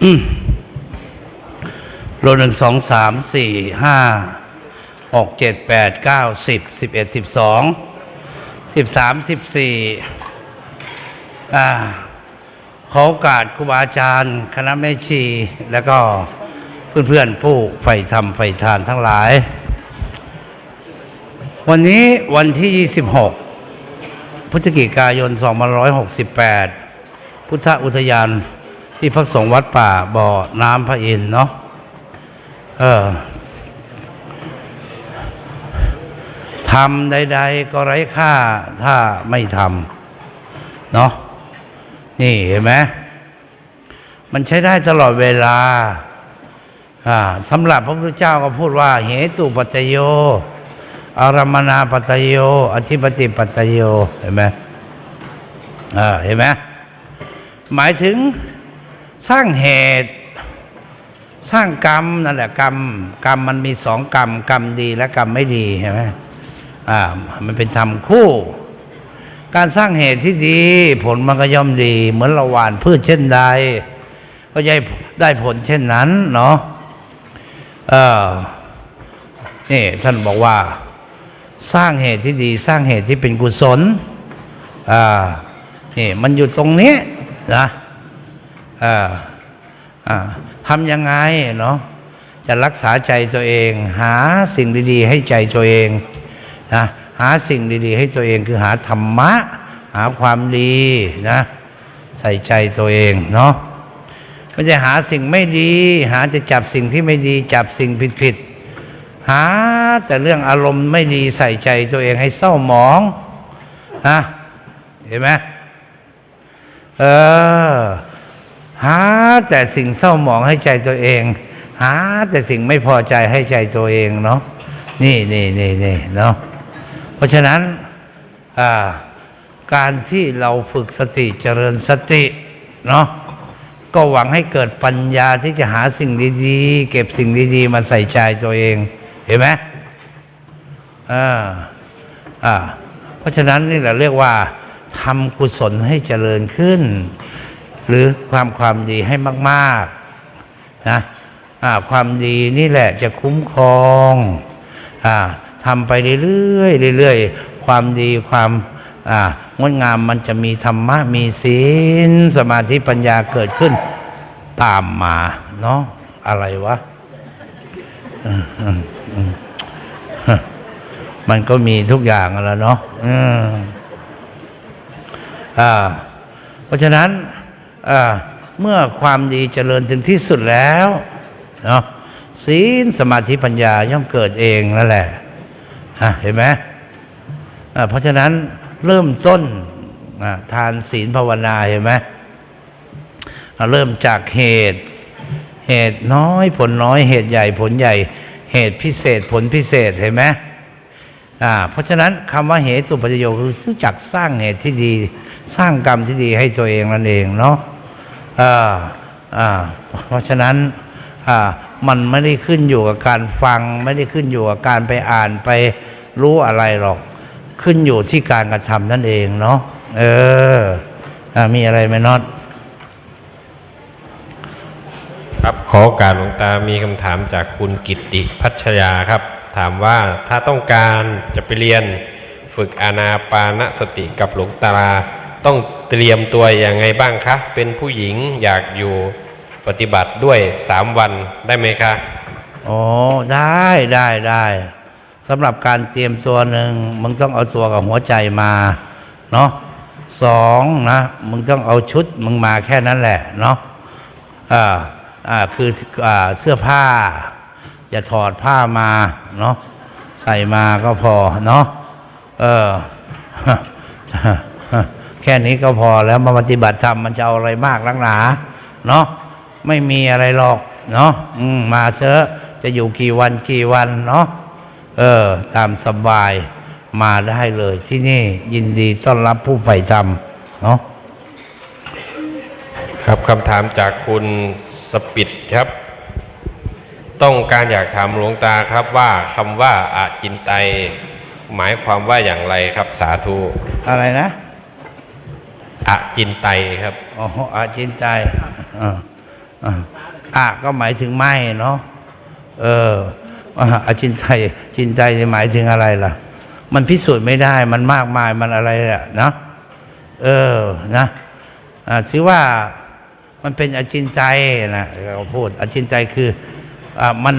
โลหนึ่งสองสามสี่ห้าหกเจ็ดแปดเก้าสิบสิบเอ็ดสิบสองสิบสามสิบสี่อ่าขอโอกาสครูบาอาจารย์ คณะแม่ชี แล้วก็เพื่อนๆผู้ใฝ่ธรรมใฝ่ทานทั้งหลาย วันนี้วันที่ 26 พฤศจิกายน 2568 พุทธอุทยาน ที่พักสงฆ์วัดป่าบ่อน้ำพระอินเนาะเออทำใด ๆ ก็ไร้ค่าถ้าไม่ทำเนาะนี่เห็นไหมมันใช้ได้ตลอดเวลาสำหรับพระพุทธเจ้าก็พูดว่า เหตุปัจโย อารมนาปัจโย อธิปติปัจโย เห็นไหมเห็นไหมหมายถึง สร้างเหตุสร้างกรรมนั่นแหละกรรม กรรมมันมีสองกรรม กรรมดีและกรรมไม่ดีเห็นไหมอ่ามันเป็นธรรมคู่ การสร้างเหตุที่ดี ผลมันก็ย่อมดี เหมือนเราหว่านพืชเช่นใด ก็ได้ได้ผลเช่นนั้นเนาะเออนี่ท่านบอกว่า สร้างเหตุที่ดี สร้างเหตุที่เป็นกุศลอ่านี่มันอยู่ตรงนี้นะ ทำยังไงเนาะจะรักษาใจตัวเอง หาสิ่งดีๆ ให้ใจตัวเองนะหาสิ่งดีๆ ให้ตัวเองคือหาธรรมะ หาความดีนะ ใส่ใจตัวเองเนาะไม่ใช่หาสิ่งไม่ดี หาจะจับสิ่งที่ไม่ดี จับสิ่งผิดๆหาแต่เรื่องอารมณ์ไม่ดีใส่ใจตัวเองให้เศร้าหมองนะเห็นไหมเออ แต่สิ่งเศร้าหมองให้ใจตัวเอง หา แต่สิ่งไม่พอใจให้ใจตัวเองเนาะนี่นี่นี่นี่เนาะเพราะฉะนั้นการที่เราฝึกสติเจริญสติเนาะก็หวังให้เกิดปัญญาที่จะหาสิ่งดีๆ เก็บสิ่งดีๆ มาใส่ใจตัวเอง เห็นไหมอ่าอ่าเพราะฉะนั้นนี่แหละเรียกว่าทำกุศลให้เจริญขึ้น หรือความความดีให้มากๆนะความดีนี่แหละจะคุ้มครองอทำไปเรื่อยๆเรื่อยๆความดีความงดงามมันจะมีธรรมะมีศีลสมาธิปัญญาเกิดขึ้นตามมาเนาะอะไรวะมันก็มีทุกอย่างแล้วเนาะเพราะฉะนั้น เมื่อความดีเจริญถึงที่สุดแล้วเนาะศีลสมาธิปัญญาย่อมเกิดเองนั่นแหละเห็นไหมเพราะฉะนั้นเริ่มต้นทานศีลภาวนาเห็นไหมเริ่มจากเหตุ เหตุน้อยผลน้อยเหตุใหญ่ผลใหญ่ เหตุพิเศษผลพิเศษเห็นไหมเพราะฉะนั้นคำว่าเหตุปัจโยคือรู้จักสร้างเหตุที่ดี สร้างกรรมที่ดีให้ตัวเองนั่นเองเนาะ เพราะฉะนั้นมันไม่ได้ขึ้นอยู่กับการฟัง ไม่ได้ขึ้นอยู่กับการไปอ่านไปรู้อะไรหรอก ขึ้นอยู่ที่การกระทำนั่นเองเนาะเอออมีอะไรไหมน็อตครับขอโอกาสหลวงตามีคำถามจากคุณกิตติพัชยาครับ ถามว่าถ้าต้องการจะไปเรียนฝึกอานาปานสติกับหลวงตา ต้องเตรียมตัวอย่างไงบ้างคะ เป็นผู้หญิงอยากอยู่ปฏิบัติด้วยสามวันได้ไหมคะ อ๋อ ได้ได้ได้สำหรับการเตรียมตัวหนึ่งมึงต้องเอาตัวกับหัวใจมาเนาะสองนะมึงต้องเอาชุดมึงมาแค่นั้นแหละเนาะอ่าอ่าคืออ่าเสื้อผ้า อย่าถอดผ้ามาเนาะใส่มาก็พอเนาะเออ แค่นี้ก็พอแล้วมาปฏิบัติธรรมมันจะเอาอะไรมากลักหนาเนาะไม่มีอะไรหรอกเนาะอืมมาเถอะจะอยู่กี่วันกี่วันเนาะเออ ตามสบายมาได้เลย ที่นี่ยินดีต้อนรับผู้ใฝ่ธรรมเนาะครับคำถามจากคุณสปิดครับ ต้องการอยากถามหลวงตาครับว่าคำว่าอาจินไตยหมายความว่าอย่างไรครับสาธุอะไรนะ อาจินไตครับอ๋ออาจินใจอ่าอะก็หมายถึงไม่เนาะเอออะจินไตจินใจหมายถึงอะไรล่ะ มันพิสูจน์ไม่ได้มันมากมายมันอะไรอะเนาะเออนะอถือว่ามันเป็นอจินใจนะเราพูดอจินใจคืออะมัน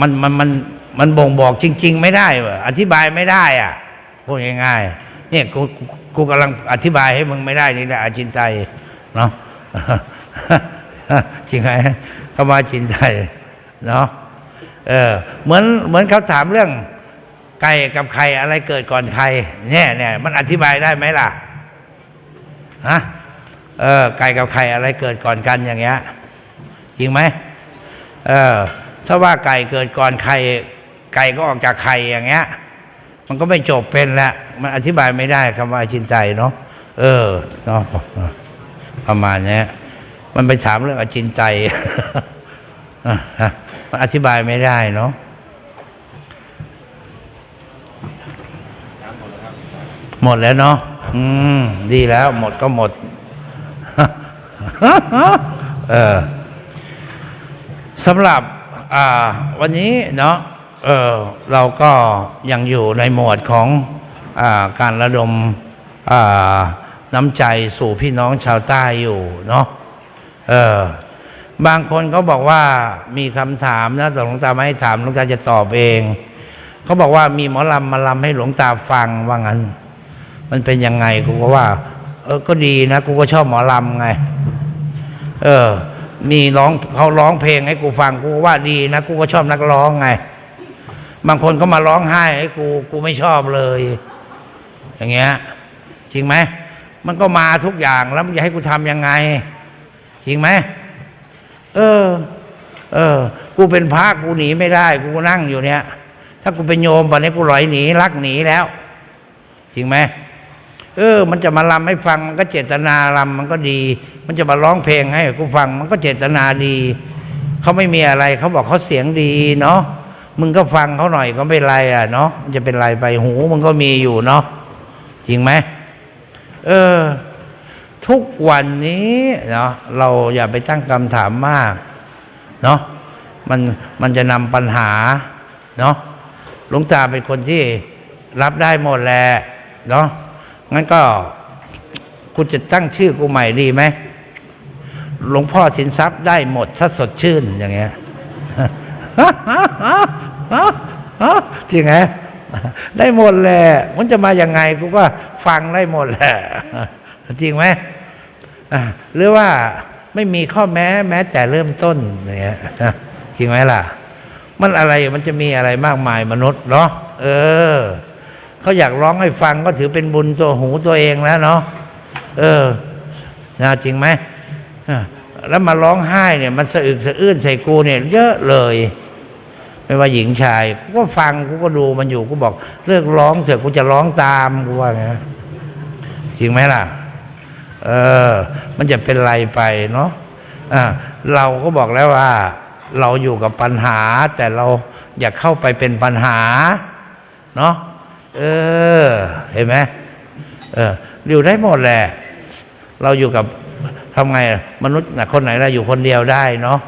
มันมันมันมันบ่งบอกจริง ๆ ไม่ได้อธิบายไม่ได้อะพูดง่ายๆเนี่ย กูกำลังอธิบายให้มึงไม่ได้นี่แหละอาจินใจเนาะจริงไหมคำว่าจินใจเนาะเออเหมือนเหมือนเขาถามเรื่องไก่กับไข่อะไรเกิดก่อนไข่เนี่ยเนี่ยมันอธิบายได้ไหมล่ะฮะเออไก่กับไข่อะไรเกิดก่อนกันอย่างเงี้ยจริงไหมเออถ้าว่าไก่เกิดก่อนไข่ไก่ก็ออกจากไข่อย่างเงี้ย มันก็ไม่จบเป็นละมันอธิบายไม่ได้คำว่าจินใจเนาะเออเนาะประมาณนี้มันไปถามเรื่องอจินใจมันอธิบายไม่ได้เนาะหมดแล้วเนาะอืม ดีแล้ว หมดก็หมด เออสำหรับ อ่า วันนี้เนาะ เออเราก็ยังอยู่ในหมวดของอการระดมน้ำใจสู่พี่น้องชาวใต้อยู่เนาะเออบางคนเขาบอกว่ามีคำถามนะแต่หลวงตาไม่ให้ถามหลวงตาจะตอบเอง เขาบอกว่ามีหมอลำมาลำให้หลวงตาฟังว่างั้น มันเป็นยังไงกูก็ว่า เออก็ดีนะกูก็ชอบหมอลำไง เออ มีร้องเขาร้องเพลงให้กูฟังกูว่าดีนะกูก็ชอบนักร้องไง บางคนก็มาร้องไห้ให้กูกูไม่ชอบเลย อย่างเงี้ยจริงไหมมันก็มาทุกอย่างแล้วมึงจะให้กูทำยังไง จริงไหมเออ เออ กูเป็นพระกูหนีไม่ได้ กูนั่งอยู่เนี่ย ถ้ากูเป็นโยมตอนนี้กูหลอยหนีรักหนีแล้ว จริงไหมเออ มันจะมาลำให้ฟังมันก็เจตนาลำมันก็ดี มันจะมาร้องเพลงให้กูฟัง มันก็เจตนาดี เขาไม่มีอะไร เขาบอกเขาเสียงดีเนาะ มึงก็ฟังเขาหน่อยก็ไม่เป็นไรอะเนาะจะเป็นไรไปหูมันก็มีอยู่เนาะจริงไหมเออ ทุกวันนี้เนาะเราอย่าไปตั้งคำถามมากเนาะมันมันจะนำปัญหาเนาะหลวงตาเป็นคนที่รับได้หมดแหละเนาะงั้นก็กูจะตั้งชื่อกูใหม่ดีไหมหลวงพ่อสินทรัพย์ได้หมดถ้าสดชื่นอย่างเงี้ย จริงไงได้หมดแหละมันจะมาอย่างไงกูก็ฟังได้หมดแหละจริงไหมหรือว่าไม่มีข้อแม้แม้แต่เริ่มต้นอย่างเงี้ยจริงไหมล่ะ มันอะไรมันจะมีอะไรมากมายมนุษย์เนาะเออเขาอยากร้องให้ฟังก็ถือเป็นบุญตัวหูตัวเองแล้วเนาะเออนะจริงไหมแล้วมาร้องไห้เนี่ย มันสะอึกสะอื้นใส่กูเนี่ย เยอะเลย ไม่ว่าหญิงชายกูก็ฟังกูก็ดูมันอยู่กูบอก เลิกร้องเถอะกูจะร้องตามกูว่าไงจริงไหมล่ะ เออ มันจะเป็นไรไปเนาะอะเราก็บอกแล้วว่า เราอยู่กับปัญหา แต่เราอย่าเข้าไปเป็นปัญหา เนาะเออ เห็นไหมเอออยู่ได้หมดแหละ เราอยู่กับทำไงมนุษย์น่ะคนไหนเราอยู่คนเดียวได้เนาะ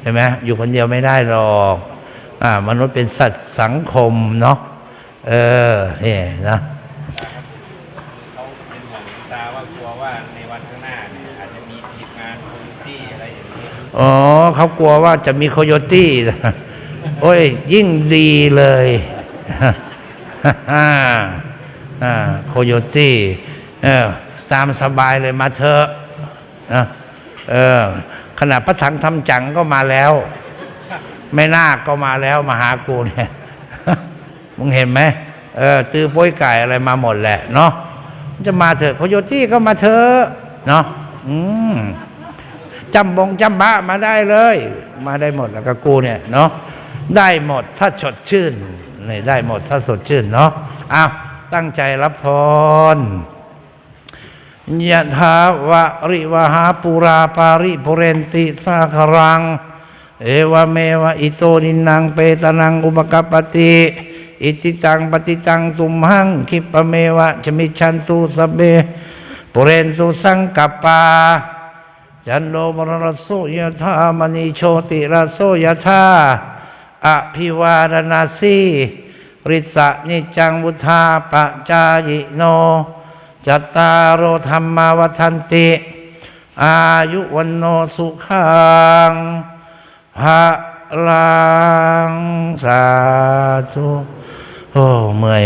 เห็นไหมอยู่คนเดียวไม่ได้หรอก อ่ามนุษย์เป็นสัตว์สังคมเนาะเออนี่นะเขาเป็นห่วงหลวงตาว่ากลัวว่าในวันข้างหน้าเนี่ยอาจจะมีทีมงานคนที่อะไรอย่างนี้อ๋อเขากลัวว่าจะมีโคโยตี้โอ้ยยิ่งดีเลยอ่าอ่าโคโยตี้เออตามสบายเลยมาเถอะนะเออขนาดพระถังทำจังก็มาแล้ว ไม่นาคก็มาแล้วมาหากูเนี่ยมึงเห็นไหมเออตื้อป้ยไก่อะไรมาหมดแหละเนาะจะมาเถอะโคโยตี้ก็มาเถอะเนาะอืมจำบงจำบะมาได้เลย มาได้หมดแล้วก็กูเนี่ยเนาะได้หมดถ้าสดชื่นนี่ได้หมดถ้าสดชื่นเนาะอ้าวตั้งใจรับพรยะถาวะริวหาปุราปาริปุเรนติสาครัง เอวเมวะอิโตนินังเปตนังอุปกปปติอิจิตังปฏิตังตุมหังคิปเมวะชมิชันตุสเบปุเรนตุสังกปปายันโนมรณสุยธามณีโชติรโสยธาอภิวารณาสีริสะนิจังวุธาปะจายโนจัตตารโอธรรมาวัฏันติ อายุวันโนสุขัง พระลังสาธุโอ้เมื่อย